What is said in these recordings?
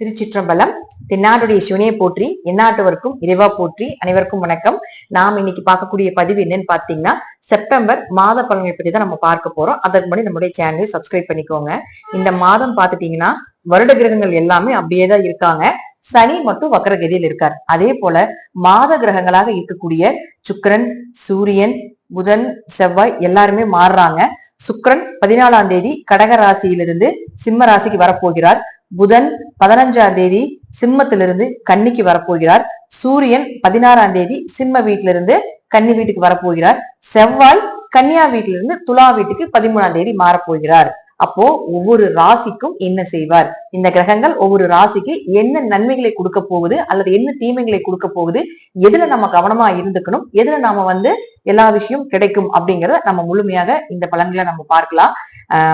திருச்சிற்றம்பலம் தென்னாடுடைய சிவனையை போற்றி எந்நாட்டவருக்கும் இறைவா போற்றி அனைவருக்கும் வணக்கம். நாம் இன்னைக்கு பார்க்கக்கூடிய பதிவு என்னன்னு பாத்தீங்கன்னா செப்டம்பர் மாத பலன்களை பத்தி தான் நம்ம பார்க்க போறோம். அதற்கு முன்னாடி நம்முடைய சேனலை சப்ஸ்கிரைப் பண்ணிக்கோங்க. இந்த மாதம் பாத்துட்டீங்கன்னா வருட கிரகங்கள் எல்லாமே அப்படியே தான் இருக்காங்க. சனி மட்டும் வக்கரகதியில் இருக்கார். அதே போல மாத கிரகங்களாக இருக்கக்கூடிய சுக்கரன் சூரியன் புதன் செவ்வாய் எல்லாருமே மாறுறாங்க. சுக்கரன் பதினாலாம் தேதி கடக ராசியிலிருந்து சிம்ம ராசிக்கு வரப்போகிறார். புதன் பதினஞ்சாம் தேதி சிம்மத்திலிருந்து கன்னிக்கு வரப்போகிறார். சூரியன் பதினாறாம் தேதி சிம்ம வீட்டிலிருந்து கன்னி வீட்டுக்கு வரப்போகிறார். செவ்வாய் கன்னியா வீட்டிலிருந்து துலா வீட்டுக்கு பதிமூணாம் தேதி மாறப்போகிறார். அப்போ ஒவ்வொரு ராசிக்கும் என்ன செய்வார்? இந்த கிரகங்கள் ஒவ்வொரு ராசிக்கு என்ன நன்மைகளை கொடுக்க போகுது அல்லது என்ன தீமைகளை கொடுக்க போகுது எதுல நம்ம கவனமா இருந்துக்கணும் எதுல நாம வந்து எல்லா விஷயம் கிடைக்கும் அப்படிங்கறத நம்ம முழுமையாக இந்த பலன்களை நம்ம பார்க்கலாம்.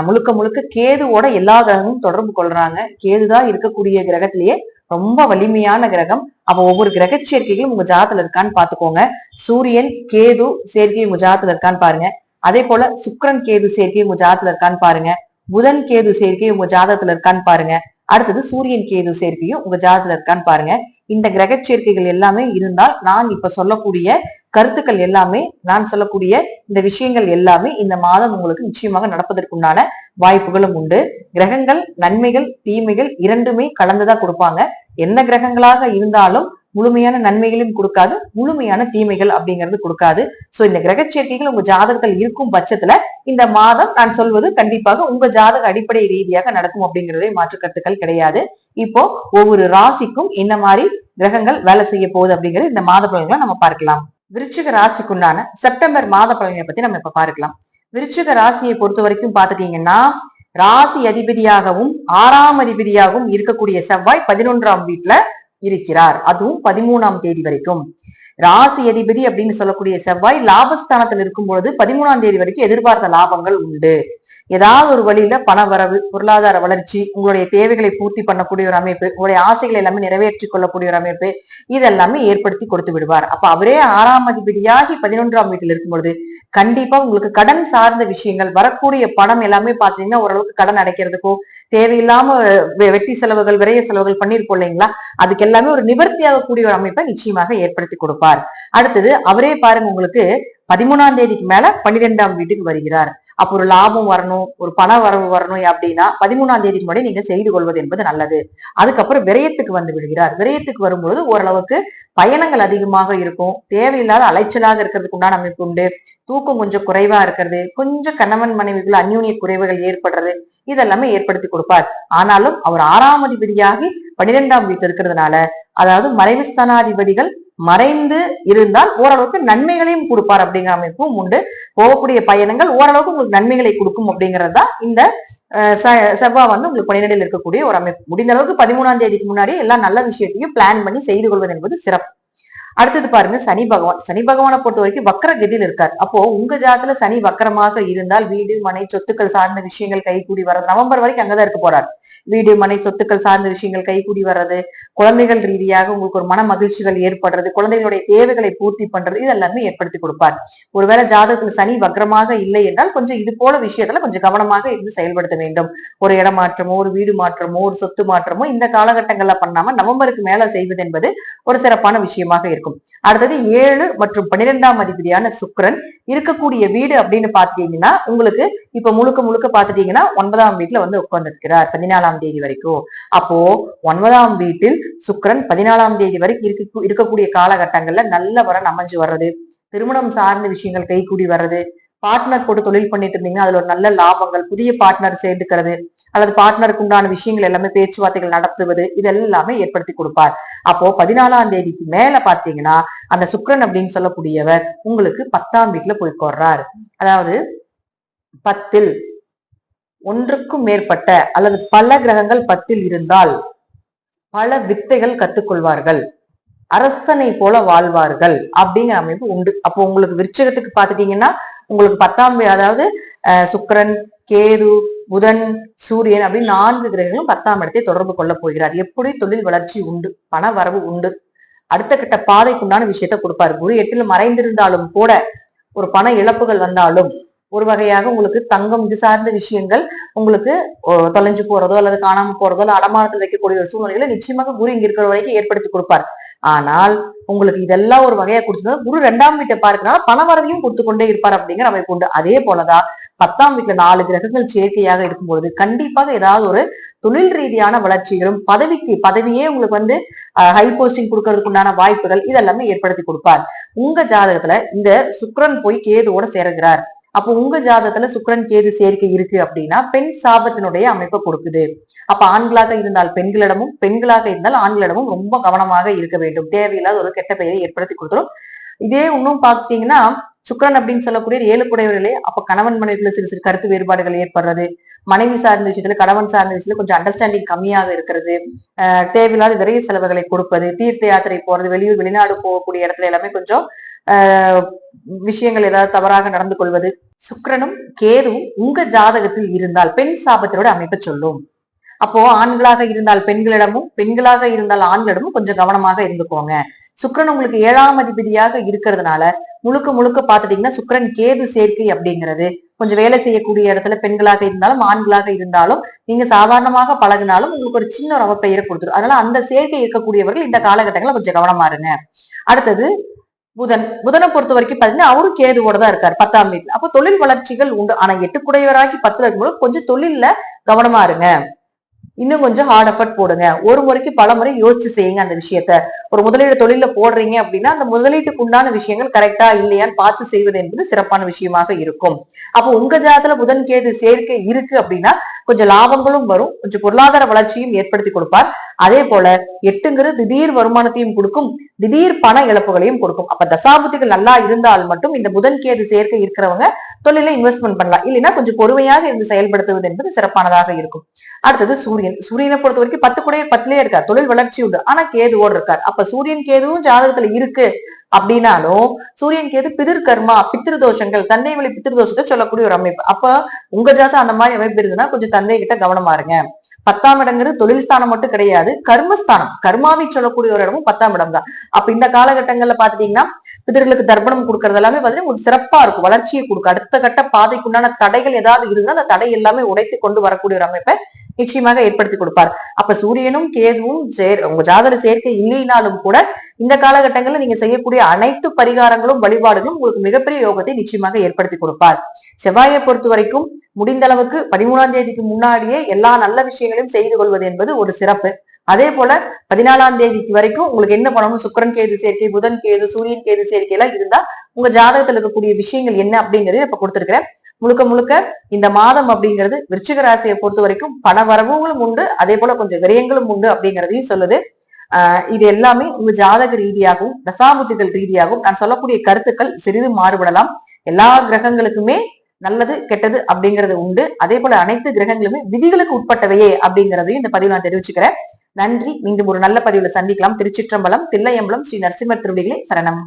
முழுக்க முழுக்க கேதுவோட எல்லா கிரகமும் தொடர்பு கொள்றாங்க. கேதுதான் இருக்கக்கூடிய கிரகத்திலேயே ரொம்ப வலிமையான கிரகம். அப்ப ஒவ்வொரு கிரக சேர்க்கைகளும் உங்க ஜாதத்துல இருக்கான்னு பாத்துக்கோங்க சூரியன் கேது சேர்க்கை உங்க ஜாதத்துல இருக்கான்னு பாருங்க. அதே போல சுக்கரன் கேது சேர்க்கை உங்க ஜாதத்துல இருக்கான்னு பாருங்க. புதன் கேது சேர்க்கை உங்க ஜாதகத்துல இருக்கான்னு பாருங்க. அடுத்தது சூரியன் கேது சேர்க்கையும் உங்க ஜாதத்துல இருக்கான்னு பாருங்க. இந்த கிரக சேர்க்கைகள் எல்லாமே இருந்தால் நான் இப்ப சொல்லக்கூடிய கருத்துக்கள் எல்லாமே நான் சொல்லக்கூடிய இந்த விஷயங்கள் எல்லாமே இந்த மாதம் உங்களுக்கு நிச்சயமாக நடப்பதற்குண்டான வாய்ப்புகளும் உண்டு. கிரகங்கள் நன்மைகள் தீமைகள் இரண்டுமே கலந்துதான் கொடுப்பாங்க. என்ன கிரகங்களாக இருந்தாலும் முழுமையான நன்மைகளையும் கொடுக்காது முழுமையான தீமைகள் அப்படிங்கிறது கொடுக்காது. சோ இந்த கிரக சேர்க்கைகள் உங்க ஜாதகத்தில் இருக்கும் பட்சத்துல இந்த மாதம் நான் சொல்வது கண்டிப்பாக உங்க ஜாதக அடிப்படை ரீதியாக நடக்கும் அப்படிங்கறதே மாற்று கருத்துக்கள் கிடையாது. இப்போ ஒவ்வொரு ராசிக்கும் என்ன மாதிரி கிரகங்கள் வேலை செய்ய போகுது அப்படிங்கிறது இந்த மாத பலன்களை நம்ம பார்க்கலாம். விருச்சிக ராசிக்குண்டான செப்டம்பர் மாத பலன்களை பத்தி நம்ம இப்ப பார்க்கலாம். விருச்சிக ராசியை பொறுத்த வரைக்கும் பாத்துட்டீங்கன்னா ராசி அதிபதியாகவும் ஆறாம் அதிபதியாகவும் இருக்கக்கூடிய செவ்வாய் பதினொன்றாம் வீட்டுல இருக்கிறார். அதுவும் பதிமூணாம் தேதி வரைக்கும். ராசி அதிபதி அப்படின்னு சொல்லக்கூடிய செவ்வாய் லாபஸ்தானத்தில் இருக்கும் பொழுது பதிமூணாம் தேதி வரைக்கும் எதிர்பார்த்த லாபங்கள் உண்டு. ஏதாவது ஒரு வழியில பண வரவு பொருளாதார வளர்ச்சி உங்களுடைய தேவைகளை பூர்த்தி பண்ணக்கூடிய ஒரு அமைப்பு உங்களுடைய ஆசைகளை எல்லாமே நிறைவேற்றிக் கொள்ளக்கூடிய ஒரு அமைப்பு இதெல்லாமே ஏற்படுத்தி கொடுத்து விடுவார். அப்ப அவரே ஆறாம் அதிபதியாகி பதினொன்றாம் வீட்டில் இருக்கும் பொழுது கண்டிப்பா உங்களுக்கு கடன் சார்ந்த விஷயங்கள் வரக்கூடிய பணம் எல்லாமே பாத்தீங்கன்னா ஓரளவுக்கு கடன் அடைக்கிறதுக்கோ தேவையில்லாம வெட்டி செலவுகள் விரைய செலவுகள் பண்ணிருப்போம் இல்லைங்களா? அதுக்கு எல்லாமே ஒரு நிவர்த்தியாகக்கூடிய ஒரு அமைப்பை நிச்சயமாக ஏற்படுத்தி கொடுப்பார். அடுத்தது அவரே பாருங்க உங்களுக்கு பதிமூணாம் தேதிக்கு மேல பன்னிரெண்டாம் வீட்டுக்கு வருகிறார். அப்போ ஒரு லாபம் வரணும் ஒரு பண வரவு வரணும் அப்படின்னா பதிமூணாம் தேதிக்கு முன்னாடி நீங்க செய்து கொள்வது என்பது நல்லது. அதுக்கப்புறம் விரயத்துக்கு வந்து விடுகிறார். விரயத்துக்கு வரும்பொழுது ஓரளவுக்கு பயணங்கள் அதிகமாக இருக்கும். தேவையில்லாத அலைச்சலாக இருக்கிறதுக்கு உண்டான அமைப்பு உண்டு. தூக்கம் கொஞ்சம் குறைவா இருக்கிறது. கொஞ்சம் கணவன் மனைவிக்குள்ள அந்யூனிய குறைவுகள் ஏற்படுறது இதெல்லாமே ஏற்படுத்தி கொடுப்பார். ஆனாலும் அவர் ஆறாம் அதிபதியாகி பன்னிரெண்டாம் வீட்டில் இருக்கிறதுனால அதாவது மறைவு ஸ்தானாதிபதிகள் மறைந்து இருந்தால் ஓரளவுக்கு நன்மைகளையும் கொடுப்பார் அப்படிங்கிற அமைப்பும் உண்டு. போகக்கூடிய பயணங்கள் ஓரளவுக்கு உங்களுக்கு நன்மைகளை கொடுக்கும் அப்படிங்கிறது தான் இந்த அஹ், செவ்வாய் வந்து உங்களுக்கு பன்னிரெண்டில் இருக்கக்கூடிய ஒரு அமைப்பு. முடிந்த அளவுக்கு பதிமூணாம் தேதிக்கு முன்னாடி எல்லா நல்ல விஷயத்தையும் பிளான் பண்ணி செய்து கொள்வது என்பது சிறப்பு. அடுத்தது பாருங்க சனி பகவான். சனி பகவானை பொறுத்த வரைக்கும் வக்கர கதியில் இருக்கார். அப்போ உங்க ஜாதத்துல சனி வக்கரமாக இருந்தால் வீடு மனை சொத்துக்கள் சார்ந்த விஷயங்கள் கைகூடி வர்றது நவம்பர் வரைக்கும் அங்கதான் இருக்க போறார். வீடு மனை சொத்துக்கள் சார்ந்த விஷயங்கள் கைகூடி வர்றது குழந்தைகள் ரீதியாக உங்களுக்கு ஒரு மன மகிழ்ச்சிகள் ஏற்படுறது குழந்தைகளுடைய தேவைகளை பூர்த்தி பண்றது இதெல்லாமே ஏற்படுத்தி கொடுப்பார். ஒருவேளை ஜாதகத்துல சனி வக்கரமாக இல்லை என்றால் கொஞ்சம் இது போல விஷயத்துல கொஞ்சம் கவனமாக இருந்து செயல்படுத்த வேண்டும். ஒரு இடமாற்றமோ ஒரு வீடு மாற்றமோ ஒரு சொத்து மாற்றமோ இந்த காலகட்டங்கள்ல பண்ணாம நவம்பருக்கு மேல செய்வது என்பது ஒரு சிறப்பான விஷயமாக இருக்கும். அடுத்தது ஏழு மற்றும் பன்னிரெண்டாம் அதிபதியான சுக்கரன் இருக்கக்கூடிய வீடு அப்படின்னு பாத்துட்டீங்கன்னா உங்களுக்கு இப்ப முழுக்க முழுக்க பாத்துட்டீங்கன்னா ஒன்பதாம் வீட்டுல வந்து உட்கார்ந்துருக்கிறார் பதினாலாம் தேதி வரைக்கும். அப்போ ஒன்பதாம் வீட்டில் சுக்கரன் பதினாலாம் தேதி வரைக்கும் இருக்க இருக்கக்கூடிய காலகட்டங்கள்ல நல்ல வரன் அமைஞ்சு வர்றது திருமணம் சார்ந்த விஷயங்கள் கைகூடி வர்றது பார்ட்னர் போட்டு தொழில் பண்ணிட்டு இருந்தீங்கன்னா அதுல ஒரு நல்ல லாபங்கள் புதிய பார்ட்னர் சேர்ந்துக்கிறது அல்லது பார்ட்னருக்கு உண்டான விஷயங்கள் எல்லாமே பேச்சுவார்த்தைகள் நடத்துவது இது எல்லாமே ஏற்படுத்தி கொடுப்பார். அப்போ பதினாலாம் தேதிக்கு மேல பாத்தீங்கன்னா அந்த சுக்கிரன் அப்படின்னு சொல்லக்கூடியவர் உங்களுக்கு பத்தாம் வீட்டுல போய் கொர்றார் அதாவது பத்தில் ஒன்றுக்கும் மேற்பட்ட அல்லது பல கிரகங்கள் பத்தில் இருந்தால் பல வித்தைகள் கத்துக்கொள்வார்கள். அரசனை போல வாழ்வார்கள் அப்படிங்கிற அமைப்பு உண்டு. அப்போ உங்களுக்கு விருச்சகத்துக்கு பாத்துட்டீங்கன்னா உங்களுக்கு பத்தாம் அதாவது சுக்கரன் கேது புதன் சூரியன் அப்படின்னு நான்கு கிரகங்களும் பத்தாம் இடத்தை தொடர்பு கொள்ள போகிறார். எப்படி? தொழில் வளர்ச்சி உண்டு பண வரவு உண்டு. அடுத்த கட்ட பாதைக்குண்டான விஷயத்த கொடுப்பாரு. குரு எட்டில் மறைந்திருந்தாலும் கூட ஒரு பண இழப்புகள் வந்தாலும் ஒரு வகையாக உங்களுக்கு தங்கம் இது சார்ந்த விஷயங்கள் உங்களுக்கு தொலைஞ்சு போறதோ அல்லது காணாம போறதோ அல்ல அடமானத்தில் வைக்கக்கூடிய ஒரு சூழ்நிலைகளை நிச்சயமாக குரு இங்க இருக்கிற வரைக்கும் ஏற்படுத்தி கொடுப்பார். ஆனால் உங்களுக்கு இதெல்லாம் ஒரு வகையா கொடுத்தது குரு ரெண்டாம் வீட்டை பார்க்கறனால பண வரவையும் கொடுத்து கொண்டே இருப்பார் அப்படிங்கிற அமைப்பு உண்டு. அதே போலதான் பத்தாம் வீட்டுல நாலு கிரகங்கள் சேர்க்கையாக இருக்கும்பொழுது கண்டிப்பாக ஏதாவது ஒரு தொழில் ரீதியான வளர்ச்சிகளும் பதவிக்கு பதவியே உங்களுக்கு வந்து ஹை போஸ்டிங் கொடுக்கறதுக்கு உண்டான வாய்ப்புகள் இதெல்லாமே ஏற்படுத்தி கொடுப்பார். உங்க ஜாதகத்துல இந்த சுக்ரன் போய் கேதுவோட சேருகிறார் அப்போ உங்க ஜாதத்துல சுக்கிரன் கேது சேர்க்கை இருக்கு அப்படின்னா பெண் சாபத்தினுடைய அமைப்பை கொடுக்குது. அப்ப ஆண்களாக இருந்தால் பெண்களிடமும் பெண்களாக இருந்தால் ஆண்களிடமும் ரொம்ப கவனமாக இருக்க வேண்டும். தேவையில்லாத ஒரு கெட்ட பெயரை ஏற்படுத்தி கொடுத்துரும். இதே இன்னும் பாத்தீங்கன்னா சுக்கிரன் அப்படின்னு சொல்லக்கூடிய ஏழு குடையவர்களே அப்ப கணவன் மனைவிக்குள்ள சிறு சிறு கருத்து வேறுபாடுகள் ஏற்படுறது. மனைவி சார்ந்த விஷயத்துல கணவன் சார்ந்த விஷயத்துல கொஞ்சம் அண்டர்ஸ்டாண்டிங் கம்மியாக இருக்கிறது. ஆஹ் தேவையில்லாத விரைய செலவுகளை கொடுப்பது. தீர்த்த யாத்திரை போறது வெளியூர் வெளிநாடு போகக்கூடிய இடத்துல எல்லாமே கொஞ்சம் விஷயங்கள் ஏதாவது தவறாக நடந்து கொள்வது. சுக்கரனும் கேதுவும் உங்க ஜாதகத்தில் இருந்தால் பெண் சாபத்தினோட அமைப்பை சொல்லும். அப்போ ஆண்களாக இருந்தால் பெண்களிடமும் பெண்களாக இருந்தால் ஆண்களிடமும் கொஞ்சம் கவனமாக இருந்துக்கோங்க. சுக்கரன் உங்களுக்கு ஏழாம் அதிபதியாக இருக்கிறதுனால முழுக்க முழுக்க பாத்துட்டீங்கன்னா சுக்கரன் கேது சேர்க்கை அப்படிங்கிறது கொஞ்சம் வேலை செய்யக்கூடிய இடத்துல பெண்களாக இருந்தாலும் ஆண்களாக இருந்தாலும் நீங்க சாதாரணமாக பழகினாலும் உங்களுக்கு ஒரு சின்ன ஒரு அவப்பெயரை கொடுத்துரும். அதனால அந்த சேர்க்கை இருக்கக்கூடியவர்கள் இந்த காலகட்டங்களை கொஞ்சம் கவனமா இருங்க. அடுத்தது புதன் புதனை பொறுத்த வரைக்கும் பாத்தீங்கன்னா அவரும் கேதுவோட தான் இருக்காரு பத்தாம் வீட்டுல அப்போ தொழில் வளர்ச்சிகள் உண்டு. ஆனா எட்டுக்குடையவராகி பத்துல இருக்கும்போது கொஞ்சம் தொழில்ல கவனமா இருங்க. இன்னும் கொஞ்சம் ஹார்ட் எஃபர்ட் போடுங்க. ஒரு முறைக்கு பல முறை யோசிச்சு செய்யுங்க அந்த விஷயத்த. ஒரு முதலீடு தொழில போடுறீங்க அப்படின்னா அந்த முதலீட்டுக்கு உண்டான விஷயங்கள் கரெக்டா இல்லையான்னு பார்த்து செய்வது என்பது சிறப்பான விஷயமாக இருக்கும். அப்போ உங்க ஜாதத்துல புதன் கேது சேர்க்கை இருக்கு அப்படின்னா கொஞ்சம் லாபங்களும் வரும். கொஞ்சம் பொருளாதார வளர்ச்சியும் ஏற்படுத்தி கொடுப்பார். அதே போல எட்டுங்கிறது திடீர் வருமானத்தையும் கொடுக்கும். திடீர் பண இழப்புகளையும் கொடுக்கும். அப்ப தசாபுத்திகள் நல்லா இருந்தால் மட்டும் இந்த புதன் கேது சேர்க்கை இருக்கிறவங்க தொழில இன்வெஸ்ட்மெண்ட் பண்ணலாம். இல்லைன்னா கொஞ்சம் பொறுமையாக இருந்து செயல்படுத்துவது என்பது சிறப்பானதாக இருக்கும். அடுத்தது சூரியன். சூரியனை பொறுத்த வரைக்கும் பத்து கூட பத்துலயே இருக்கார். தொழில் வளர்ச்சி உண்டு. ஆனா கேதுவோடு இருக்கார். அப்ப சூரியன் கேதுவும் ஜாதகத்துல இருக்கு அப்படின்னாலும் சூரியன் கேது பிதிர்கர்மா பித்திருதோஷங்கள் பித்திரு தோஷங்கள் தந்தை வழி பித்திருதோஷத்தை சொல்லக்கூடிய ஒரு அமைப்பு. அப்ப உங்க ஜாதகம் அந்த மாதிரி அமைப்பு இருந்ததுன்னா கொஞ்சம் தந்தை கிட்ட கவனமா இருங்க. பத்தாம் இடங்கிறது தொழில் ஸ்தானம் மட்டும் கிடையாது கர்மஸ்தானம். கர்மாவை சொல்லக்கூடிய ஒரு இடமும் பத்தாம் இடம் தான் அப்ப இந்த காலகட்டங்கள்ல பாத்துட்டீங்கன்னா பிதர்களுக்கு தர்ப்பணம் கொடுக்கறது எல்லாமே பாத்தீங்கன்னா ஒரு சிறப்பா இருக்கும் வளர்ச்சியை கொடுக்கும். அடுத்த கட்ட பாதைக்குண்டான தடைகள் ஏதாவது இருந்தா அந்த தடை எல்லாமே உடைத்து கொண்டு வரக்கூடிய ஒரு அமைப்பை நிச்சயமாக ஏற்படுத்தி கொடுப்பார். அப்ப சூரியனும் கேதுவும் சேர் உங்க ஜாதக சேர்க்கை இல்லைனாலும் கூட இந்த காலகட்டங்களில் நீங்க செய்யக்கூடிய அனைத்து பரிகாரங்களும் வழிபாடுகளும் உங்களுக்கு மிகப்பெரிய யோகத்தை நிச்சயமாக ஏற்படுத்தி கொடுப்பார். செவ்வாயை பொறுத்த வரைக்கும் முடிந்த அளவுக்கு பதிமூணாம் தேதிக்கு முன்னாடியே எல்லா நல்ல விஷயங்களையும் செய்து கொள்வது என்பது ஒரு சிறப்பு. அதே போல பதினாலாம் தேதிக்கு வரைக்கும் உங்களுக்கு என்ன பண்ணணும்? சுக்கரன் கேது சேர்க்கை புதன் கேது சூரியன் கேது சேர்க்கை எல்லாம் இருந்தா உங்க ஜாதகத்துல இருக்கக்கூடிய விஷயங்கள் என்ன அப்படிங்கறது இப்ப கொடுத்திருக்கிறேன். முழுக்க முழுக்க இந்த மாதம் அப்படிங்கிறது விருச்சிக ராசியை பொறுத்த வரைக்கும் பண வரவுகளும் உண்டு அதே போல கொஞ்சம் விரயங்களும் உண்டு அப்படிங்கிறதையும் சொல்லுது. ஆஹ் இது எல்லாமே உங்க ஜாதக ரீதியாகவும் தசாபுத்திகள் ரீதியாகவும் நான் சொல்லக்கூடிய கருத்துக்கள் சிறிது மாறுபடலாம். எல்லா கிரகங்களுக்குமே நல்லது கெட்டது அப்படிங்கிறது உண்டு. அதே போல அனைத்து கிரகங்களுமே விதிகளுக்கு உட்பட்டவையே அப்படிங்கிறதையும் இந்த பதிவு நான் தெரிவிச்சுக்கிறேன். நன்றி. மீண்டும் ஒரு நல்ல பதிவுல சந்திக்கலாம். திருச்சிற்றம்பலம் தில்லையம்பலம் ஸ்ரீ நரசிம்மர் திருவடிகளே சரணம்.